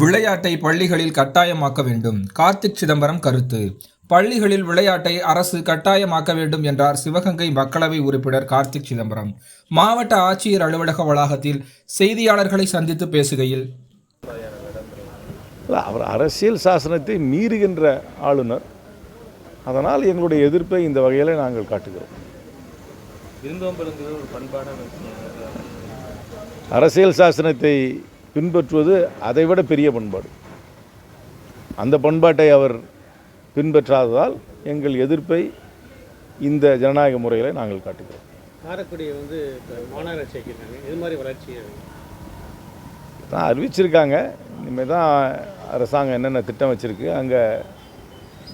விளையாட்டை பள்ளிகளில் கட்டாயமாக்க வேண்டும். கார்த்திக் சிதம்பரம் கருத்து. பள்ளிகளில் விளையாட்டை அரசு கட்டாயமாக்க வேண்டும் என்றார் சிவகங்கை மக்களவை உறுப்பினர் கார்த்திக் சிதம்பரம். மாவட்ட ஆட்சியர் அலுவலக வளாகத்தில் செய்தியாளர்களை சந்தித்து பேசுகையில் அவர் அரசியல் சாசனத்தை மீறுகின்ற ஆளுநர். அதனால் எங்களுடைய எதிர்ப்பை இந்த வகையில் நாங்கள் காட்டுகிறோம். அரசியல் சாசனத்தை பின்பற்றுவது அதைவிட பெரிய பண்பாடு. அந்த பண்பாட்டை அவர் பின்பற்றாததால் எங்கள் எதிர்ப்பை இந்த ஜனநாயக முறையில் நாங்கள் காட்டுகிறோம். காரைக்குடியை வந்து மாநகராட்சி இது மாதிரி வளர்ச்சி தான் அறிவிச்சிருக்காங்க. இனிமேல் தான் அரசாங்கம் என்னென்ன திட்டம் வச்சுருக்கு அங்கே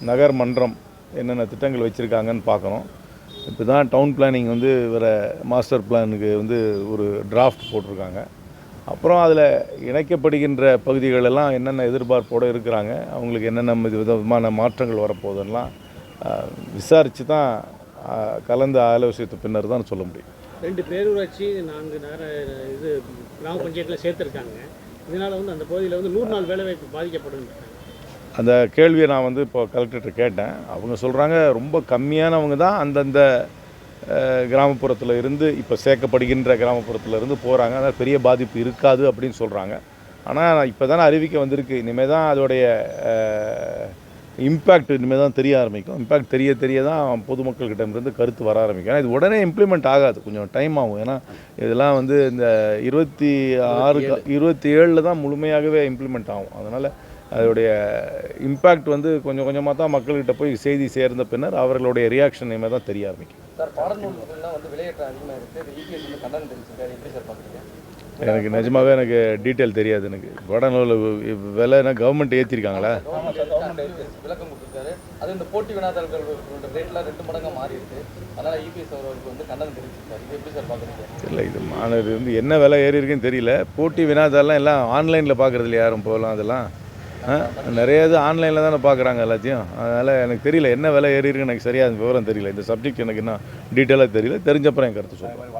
நகர் மன்றம் என்னென்ன திட்டங்கள் வச்சுருக்காங்கன்னு பார்க்கணும். இப்போ தான் டவுன் பிளானிங் வந்து வேறு மாஸ்டர் பிளானுக்கு வந்து ஒரு டிராஃப்ட் போட்டிருக்காங்க. அப்புறம் அதில் இணைக்கப்படுகின்ற பகுதிகளெல்லாம் என்னென்ன எதிர்பார்ப்போடு இருக்கிறாங்க அவங்களுக்கு என்னென்ன வித- விதமான மாற்றங்கள் வரப்போகுதுன்னெலாம் விசாரித்து தான் கலந்து ஆலோசித்த பின்னர் தான் சொல்ல முடியும். ரெண்டு பேரூராட்சி நான்கு நகர இது கிராம பஞ்சாயத்தில் சேர்த்துருக்காங்க. இதனால் வந்து அந்த பகுதியில் வந்து நூறு நாள் வேலைவாய்ப்பு பாதிக்கப்படும். அந்த கேள்வியை நான் வந்து இப்போ கலெக்டர்கிட்ட கேட்டேன். அவங்க சொல்கிறாங்க ரொம்ப கம்மியானவங்க தான் அந்தந்த கிராமப்புறத்தில் இருந்து இப்போ சேர்க்கப்படுகின்ற கிராமப்புறத்தில் இருந்து போகிறாங்க அதனால் பெரிய பாதிப்பு இருக்காது அப்படின்னு சொல்கிறாங்க ஆனால் இப்போ தானே அறிவிக்க வந்திருக்கு. இனிமேல் தான் அதோடைய இம்பேக்ட் இனிமேல் தான் தெரிய ஆரம்பிக்கும். இம்பேக்ட் தெரிய தெரிய தான் பொதுமக்கள்கிட்டருந்து கருத்து வர ஆரம்பிக்கும். ஏன்னா இது உடனே இம்ப்ளிமெண்ட் ஆகாது. கொஞ்சம் டைம் ஆகும். ஏன்னா இதெல்லாம் வந்து இந்த இருபத்தி ஆறு இருபத்தி ஏழில் தான் முழுமையாகவே இம்ப்ளிமெண்ட் ஆகும். அதனால் அதோடைய இம்பேக்ட் வந்து கொஞ்சம் கொஞ்சமாக தான் மக்கள்கிட்ட போய் செய்தி சேர்ந்த பின்னர் அவர்களுடைய ரியாக்ஷன் இனிமேல் தான் தெரிய ஆரம்பிக்கும் எனக்கு நிஜமாவே எனக்கு டீட்டெயில் தெரியாது எனக்கு. வடநூல் விலைனா கவர்மெண்ட் ஏற்றிருக்காங்களா இல்லை இது மாணவர் வந்து என்ன விலை ஏறி இருக்குன்னு தெரியல. போட்டி வினாதாலாம் எல்லாம் ஆன்லைனில் பார்க்குறது யாரும் போகலாம் அதெல்லாம்? நிறைய இது ஆன்லைனில் தானே பார்க்குறாங்க எல்லாத்தையும். அதனால் எனக்கு தெரியல என்ன விலை ஏறி இருக்குன்னு எனக்கு சரியாக அந்த விவரம் தெரியல. இந்த சப்ஜெக்ட் எனக்கு இன்னும் டீட்டெயிலாக தெரியல. தெரிஞ்சப்பறம் என் கருத்து வந்து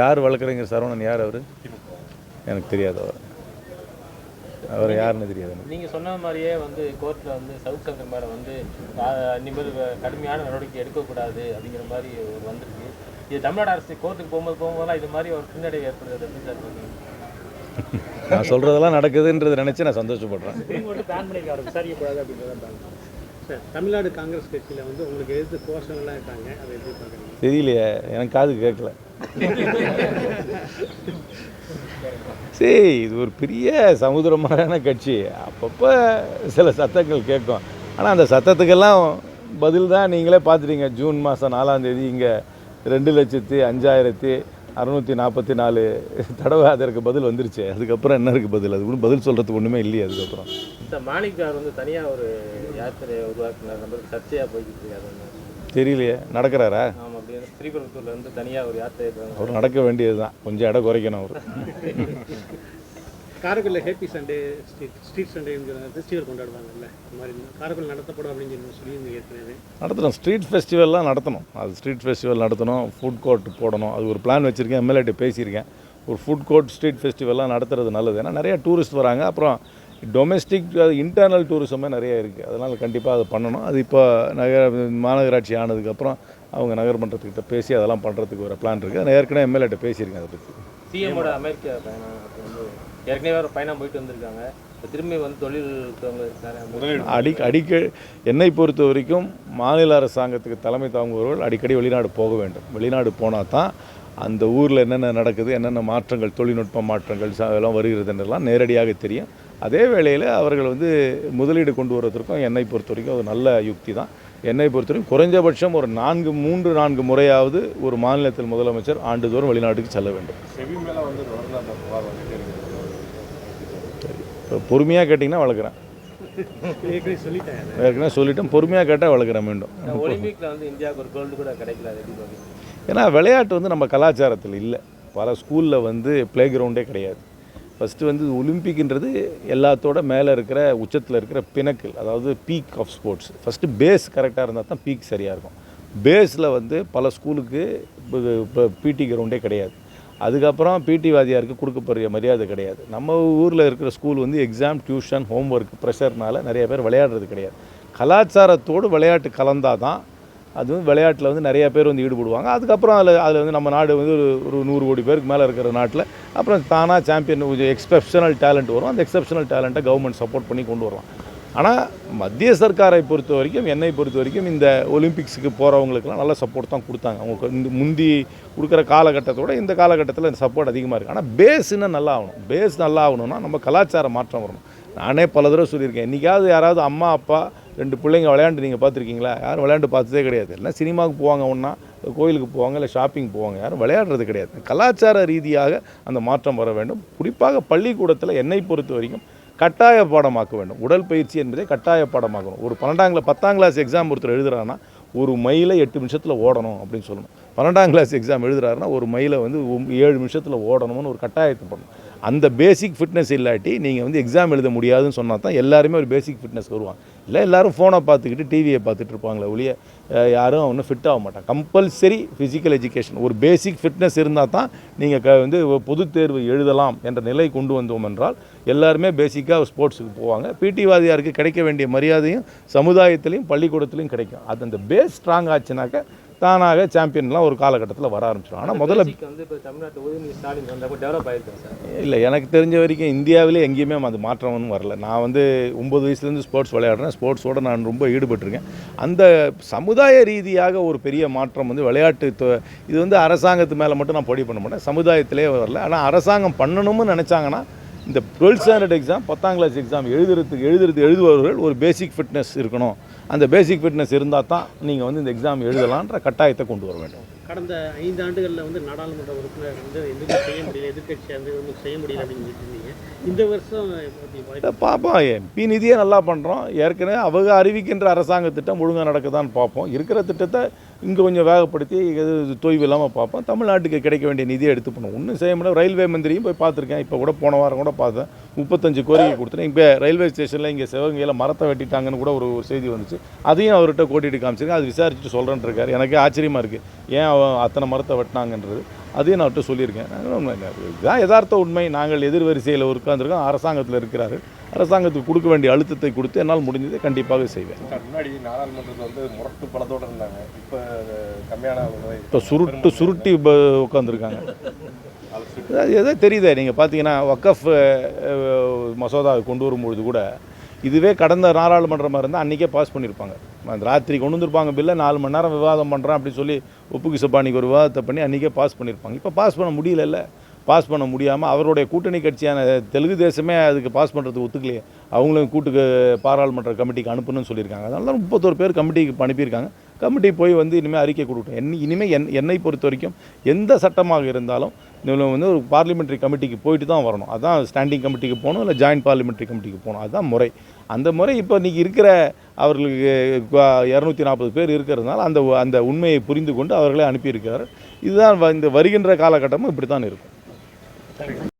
யார் வழக்கறிஞர் சரவணன்? யார் அவர்? எனக்கு தெரியாது அவர். அவர் யாருன்னு தெரியாது நீங்கள் சொன்ன மாதிரியே வந்து கோர்ட்டில் வந்து சவுத் சங்கர் மேலே வந்து இனிமேல் கடுமையான நடவடிக்கை எடுக்கக்கூடாது அப்படிங்கிற மாதிரி ஒரு வந்திருக்கு. இது தமிழ்நாடு அரசு கோர்ட்டுக்கு போகும்போது போகும்போதெல்லாம் இது மாதிரி ஒரு பின்னடைவு ஏற்படுறது எப்படி சார் நான் சொல்கிறதெல்லாம் நடக்குதுன்றதை நினச்சி நான் சந்தோஷப்படுறேன். தமிழ்நாடு காங்கிரஸ் கட்சியில் வந்து உங்களுக்கு எதிர்த்து கோஷங்கள்லாம் இருக்காங்க அதை எப்படி பார்க்குறீங்க தெரியலையே எனக்கு காது கேட்கல. சரி இது ஒரு பெரிய சமுதிரமான கட்சி. அப்பப்போ சில சத்தங்கள் கேட்கும். ஆனால் அந்த சத்தத்துக்கெல்லாம் பதில் தான் நீங்களே பார்த்துட்டீங்க. ஜூன் மாதம் நாலாம் தேதி இங்கே ரெண்டு லட்சத்தி அஞ்சாயிரத்தி அறுநூற்றி நாற்பத்தி நாலு தடவை அதற்கு பதில் வந்துருச்சு. அதுக்கப்புறம் என்ன இருக்குது பதில்? அது ஒன்றும் பதில் சொல்கிறதுக்கு ஒன்றுமே இல்லையே அதுக்கப்புறம். சார் மாணிக் கார் வந்து தனியாக ஒரு யாத்திரையை உருவாக்குனார். நம்மளுக்கு சர்ச்சையாக போய்கிட்டு இருக்காரு ஒன்று தெரியலையே. நடக்கிறாரா? ஆமாம் அப்படியே ஸ்ரீபெரும்புத்தூர்ல இருந்து தனியாக ஒரு யாத்திரை அவர் நடக்க வேண்டியது தான் கொஞ்சம் இடம் குறைக்கணும் அவர். காரைக்குடியில் ஹேப்பி சண்டே ஸ்ட்ரீட் ஸ்ட்ரீட் சண்டேங்கிற ஃபெஸ்டிவல் கொண்டாடுவாங்கல்ல இந்த மாதிரி காரைக்குடி நடத்தப்படும் அப்படின்னு சொல்லி சொல்லியிருந்தீங்க ஏற்கனவே. நடத்தணும். ஸ்ட்ரீட் ஃபெஸ்டிவல்லாம் நடத்தணும். அது ஸ்ட்ரீட் ஃபெஸ்டிவல் நடத்தணும் ஃபுட் கோர்ட் போடணும். அது ஒரு பிளான் வச்சுருக்கேன் எம்எல்ஏட்டு பேசியிருக்கேன். ஒரு ஃபுட் கோர்ட் ஸ்ட்ரீட் ஃபெஸ்டிவல்லாம் நடத்துறது நல்லது. ஏன்னா நிறையா டூரிஸ்ட் வராங்க. அப்புறம் டொமெஸ்டிக் இன்டர்னல் டூரிசமே நிறைய இருக்குது அதனால் கண்டிப்பாக அதை பண்ணணும். அது இப்போ நகர மாநகராட்சி ஆனதுக்கப்புறம் அவங்க நகர்மன்றத்துக்கிட்ட பேசி அதெல்லாம் பண்ணுறதுக்கு ஒரு பிளான் இருக்குது நான் ஏற்கனவே எம்எல்ஏட்ட பேசியிருக்கேன் அதை பற்றி சிஎம்மோட அமெரிக்கா பயணம் வந்து ஏற்கனவே ஒரு பயணம் போயிட்டு வந்திருக்காங்க. திரும்பி வந்து தொழில் இருக்கவங்க இருக்காரு அடி அடிக்க என்னை பொறுத்த வரைக்கும் மாநில அரசாங்கத்துக்கு தலைமை தாங்குபவர்கள் அடிக்கடி வெளிநாடு போக வேண்டும். வெளிநாடு போனால் தான் அந்த ஊரில் என்னென்ன நடக்குது என்னென்ன மாற்றங்கள் தொழில்நுட்ப மாற்றங்கள் எல்லாம் வருகிறதுன்றெல்லாம் நேரடியாக தெரியும். அதே வேளையில் அவர்கள் வந்து முதலீடு கொண்டு வருவதற்கும் என்னை பொறுத்த வரைக்கும் அது நல்ல யுக்தி தான். என்னை பொறுத்த வரைக்கும் குறைஞ்சபட்சம் ஒரு நான்கு மூன்று நான்கு முறையாவது ஒரு மாநிலத்தில் முதலமைச்சர் ஆண்டுதோறும் வெளிநாட்டுக்கு செல்ல வேண்டும். இப்போ பொறுமையாக கேட்டிங்கன்னா வளர்க்குறேன். ஏற்கனவே சொல்லிட்டேன் பொறுமையாக கேட்டால் வளர்க்குறேன் மீண்டும். ஒலிம்பிக்ல வந்து இந்தியாவுக்கு ஒரு கோல்டு கூட கிடைக்கல அது எப்படி பார்க்குறீங்க ஏன்னா விளையாட்டு வந்து நம்ம கலாச்சாரத்தில் இல்லை. பல ஸ்கூலில் வந்து ப்ளே கிரவுண்டே கிடையாது. ஃபஸ்ட்டு வந்து ஒலிம்பிக்ன்றது எல்லாத்தோட மேலே இருக்கிற உச்சத்தில் இருக்கிற பினக்கிள் அதாவது peak of sports first phase கரெக்டாக இருந்தால் தான் பீக் சரியாக இருக்கும். பேஸில் வந்து பல ஸ்கூலுக்கு இப்போ பிடி கிரவுண்டே கிடையாது. அதுக்கப்புறம் பிடி வாதியாருக்கு கொடுக்கப்படுற மரியாதை கிடையாது. நம்ம ஊரில் இருக்கிற ஸ்கூல் வந்து எக்ஸாம் டியூஷன் ஹோம் ஒர்க் ப்ரெஷர்னால நிறைய பேர் விளையாடுறது கிடையாது. கலாச்சாரத்தோடு விளையாட்டு கலந்தால் தான் அது வந்து விளையாட்டில் வந்து நிறைய பேர் வந்து ஈடுபடுவாங்க. அதுக்கப்புறம் அதில் அதில் வந்து நம்ம நாடு வந்து ஒரு ஒரு நூறு கோடி பேருக்கு மேலே இருக்கிற நாட்டில். அப்புறம் தானாக சாம்பியன் கொஞ்சம் எக்ஸப்ஷனல் டேலண்ட் வரும். அந்த எக்ஸப்ஷனல் டேலண்ட்டை கவர்மெண்ட் சப்போர்ட் பண்ணி கொண்டு வரலாம் ஆனால் மத்திய சர்க்காரை பொறுத்த வரைக்கும் என்னை பொறுத்த வரைக்கும் இந்த ஒலிம்பிக்ஸுக்கு போகிறவங்களுக்குலாம் நல்ல சப்போர்ட் தான் கொடுத்தாங்க. அவங்க இந்த முந்தி கொடுக்குற காலகட்டத்தோட இந்த காலகட்டத்தில் இந்த சப்போர்ட் அதிகமாக இருக்குது ஆனால் பேஸ் இன்னும் நல்லா ஆகணும். பேஸ் நல்லா ஆகணும்னா நம்ம கலாச்சார மாற்றம் வரணும். நானே பல தடவை சொல்லியிருக்கேன். இன்றைக்காவது யாராவது அம்மா அப்பா ரெண்டு பிள்ளைங்க விளையாண்டு நீங்கள் பார்த்துருக்கீங்களா? யாரும் விளையாண்டு பார்த்ததே கிடையாது. எல்லாம் சினிமாவுக்கு போவாங்க ஒன்றா கோயிலுக்கு போவாங்க இல்லை ஷாப்பிங் போவாங்க. யாரும் விளையாடுறது கிடையாது. கலாச்சார ரீதியாக அந்த மாற்றம் வர வேண்டும். குறிப்பாக பள்ளிக்கூடத்தில் என்னை பொறுத்த வரைக்கும் கட்டாய பாடமாக்க வேண்டும். உடல் பயிற்சி என்பதை கட்டாய பாடமாக்கணும். ஒரு பன்னெண்டாம் கிளாஸ் பத்தாம் கிளாஸ் எக்ஸாம் ஒருத்தர் எழுதுறான்னா ஒரு மயிலை எட்டு நிமிஷத்தில் ஓடணும் அப்படின்னு சொல்லணும். பன்னெண்டாம் கிளாஸ் எக்ஸாம் எழுதுறாருன்னா ஒரு மயிலை வந்து ஏழு நிமிஷத்தில் ஓடணும்னு ஒரு கட்டாயத்தை பண்ணணும். அந்த பேசிக் ஃபிட்னஸ் இல்லாட்டி நீங்கள் வந்து எக்ஸாம் எழுத முடியாதுன்னு சொன்னால் தான் எல்லாருமே ஒரு பேசிக் ஃபிட்னஸ் வருவாங்க. இல்லை எல்லோரும் ஃபோனை பார்த்துக்கிட்டு டிவியை பார்த்துட்டு இருப்பாங்களே ஒழிய யாரும் ஒன்றும் ஃபிட் ஆக மாட்டாங்க. கம்பல்சரி ஃபிசிக்கல் எஜுகேஷன் ஒரு பேசிக் ஃபிட்னஸ் இருந்தால் தான் நீங்கள் க வந்து பொது பொதுத் தேர்வு எழுதலாம் என்ற நிலை கொண்டு வந்தோம் என்றால் எல்லாருமே பேசிக்காக ஸ்போர்ட்ஸுக்கு போவாங்க. பிடி வாதியாருக்கு கிடைக்க வேண்டிய மரியாதையும் சமுதாயத்திலையும் பள்ளிக்கூடத்துலையும் கிடைக்கும். அது அந்த பேஸ் ஸ்ட்ராங் ஆச்சுனாக்க தானாக சாம்பியன்லாம் ஒரு காலகட்டத்தில் வர ஆரம்பிச்சிடும். ஆனால் முதல்ல Basic வந்து இப்போ தமிழ்நாட்டு உதயநிதி ஸ்டாலின் வந்தப்போ டெவலப் ஆயிருக்காங்க சார்? இல்லை எனக்கு தெரிஞ்ச வரைக்கும் இந்தியாவிலே எங்கேயுமே அது மாற்றம் ஒன்றும் வரல. நான் வந்து ஒம்பது வயசுலேருந்து ஸ்போர்ட்ஸ் விளையாடுறேன். ஸ்போர்ட்ஸோடு நான் ரொம்ப ஈடுபட்டிருக்கேன். அந்த சமுதாய ரீதியாக ஒரு பெரிய மாற்றம் வந்து விளையாட்டு இது வந்து அரசாங்கத்து மேலே மட்டும் நான் பொடி பண்ண மாட்டேன். சமுதாயத்திலே வரல. ஆனால் அரசாங்கம் பண்ணணும்னு நினச்சாங்கன்னா இந்த டுவெல்த் ஸ்டாண்டர்ட் எக்ஸாம் பத்தாம் கிளாஸ் எக்ஸாம் எழுதுறதுக்கு எழுதுறது எழுதுபவர்கள் ஒரு பேசிக் ஃபிட்னஸ் இருக்கணும். அந்த பேசிக் ஃபிட்னஸ் இருந்தால் தான் நீங்கள் வந்து இந்த எக்ஸாம் எழுதலான்ற கட்டாயத்தை கொண்டு வர வேண்டும். கடந்த ஐந்து ஆண்டுகளில் வந்து நாடாளுமன்ற உறுப்பினர் வந்து எதுவும் செய்ய முடியல இருந்து ஒன்றும் செய்ய முடியல அப்படின்னு சொல்லிட்டு இந்த வருஷம் பார்ப்போம். எம்பி நிதியே நல்லா பண்ணுறோம் ஏற்கனவே அவங்க அறிவிக்கின்ற அரசாங்க திட்டம் ஒழுங்காக நடக்குதான்னு பார்ப்போம். இருக்கிற திட்டத்தை இங்கே கொஞ்சம் வேகப்படுத்தி எது தொய்வு இல்லாமல் பார்ப்போம். தமிழ்நாட்டுக்கு கிடைக்க வேண்டிய நிதியை எடுத்து பண்ணுவோம் ஒன்றும் செய்ய முடியாது ரயில்வே மந்திரியும் போய் பார்த்துருக்கேன். இப்போ கூட போன வாரம் கூட பார்த்தேன். முப்பத்தஞ்சு கோரிக்கை கொடுத்துட்டேன் இப்போ ரயில்வே ஸ்டேஷனில் இங்கே சிவகங்கையில் மரத்தை வெட்டிட்டாங்கன்னு கூட ஒரு செய்தி வந்துச்சு. அதையும் அவர்கிட்ட கோட்டிட்டு காமிச்சிருக்கேன். அது விசாரிச்சுட்டு சொல்கிறேன்னு இருக்காரு. எனக்கு ஆச்சரியமாக இருக்குது ஏன் அத்தனை மரத்தை வெட்டினாங்கன்றது? அதையும் நான் அவர்கிட்ட சொல்லியிருக்கேன். இதுதான் யதார்த்த உண்மை. நாங்கள் எதிர்வரிசையில் உட்காந்துருக்கோம் அரசாங்கத்தில் இருக்கிறாரு அரசாங்கத்துக்கு கொடுக்க வேண்டிய அழுத்தத்தை கொடுத்து என்னால் முடிஞ்சதை கண்டிப்பாக செய்வேன். முன்னாடி நாடாளுமன்றத்தில் வந்து முரட்டு பலத்தோட இருந்தாங்க. இப்போ கம்மியான இப்போ சுருட்டு சுருட்டி உட்காந்துருக்காங்க எதோ தெரியுதே. நீங்கள் பார்த்தீங்கன்னா வக்கஃப் அஹ், மசோதா கொண்டு வரும்பொழுது கூட இதுவே கடந்த நாடாளுமன்றமாக இருந்தால் அன்றைக்கே பாஸ் பண்ணியிருப்பாங்க அந்த ராத்திரி கொண்டு வந்திருப்பாங்க பில்லை நாலு மணி நேரம் விவாதம் பண்ணுறேன் அப்படின்னு சொல்லி ஒப்புக்கு சப்பானிக்கு ஒரு விவாதத்தை பண்ணி அன்றைக்கே பாஸ் பண்ணியிருப்பாங்க இப்போ பாஸ் பண்ண முடியல பாஸ் பண்ண முடியாமல் அவருடைய கூட்டணி கட்சியான தெலுங்கு தேசமே அதுக்கு பாஸ் பண்ணுறதுக்கு ஒத்துக்கலையே. அவங்களும் கூட்டுக்கு பாராளுமன்ற கமிட்டிக்கு அனுப்பணும்னு சொல்லியிருக்காங்க. அதனால தான் முப்பத்தோரு பேர் கமிட்டிக்கு அனுப்பியிருக்காங்க. கமிட்டி போய் வந்து இனிமேல் அறிக்கை கொடுக்கட்டும். என் இனிமேல் என் என்னை பொறுத்த வரைக்கும் எந்த சட்டமாக இருந்தாலும் இதில் வந்து ஒரு பார்லிமெண்ட்ரி கமிட்டிக்கு போயிட்டு தான் வரணும். அதான் ஸ்டாண்டிங் கமிட்டிக்கு போகணும் இல்லை ஜாயின்ட் பார்லிமெண்ட்ரி கமிட்டிக்கு போகணும். அதுதான் முறை. அந்த முறை இப்போ இன்றைக்கி இருக்கிற அவர்களுக்கு இரநூத்தி நாற்பது பேர் இருக்கிறதுனால அந்த அந்த உண்மையை புரிந்து கொண்டு அவர்களே அனுப்பியிருக்கிறார். இதுதான் வ- இந்த வருகின்ற காலகட்டமும் இப்படி தான் இருக்கும்